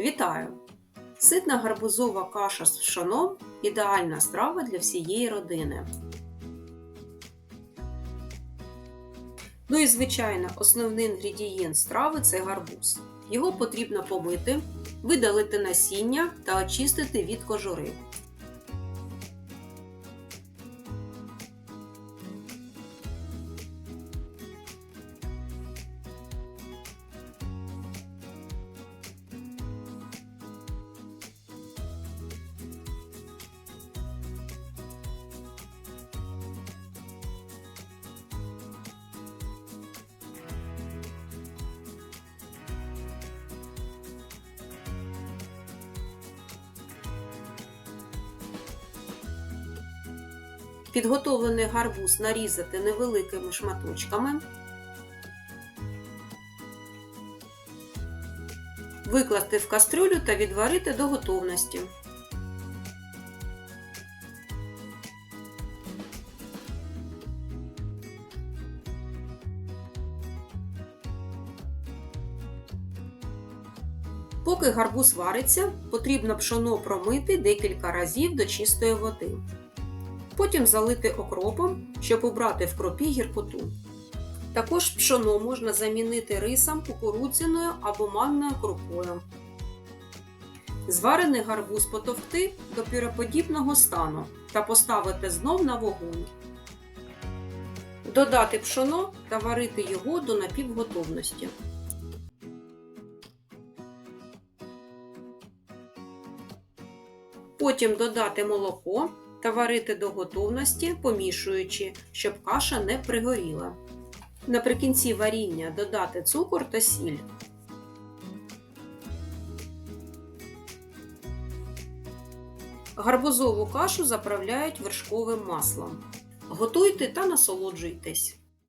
Вітаю! Ситна гарбузова каша з пшоном ідеальна страва для всієї родини. Ну і звичайно, основний інгредієнт страви це гарбуз. Його потрібно помити, видалити насіння та очистити від кожури. Підготовлений гарбуз нарізати невеликими шматочками. Викласти в кастрюлю та відварити до готовності. Поки гарбуз вариться, потрібно пшоно промити декілька разів до чистої води. Потім залити окропом, щоб убрати в кропі гіркоту. Також пшоно можна замінити рисом, кукурудзяною або манною крупою. Зварений гарбуз потовкти до пюроподібного стану та поставити знов на вогонь. Додати пшоно та варити його до напівготовності. Потім додати молоко та варити до готовності, помішуючи, щоб каша не пригоріла. Наприкінці варіння додати цукор та сіль. Гарбузову кашу заправляють вершковим маслом. Готуйте та насолоджуйтесь.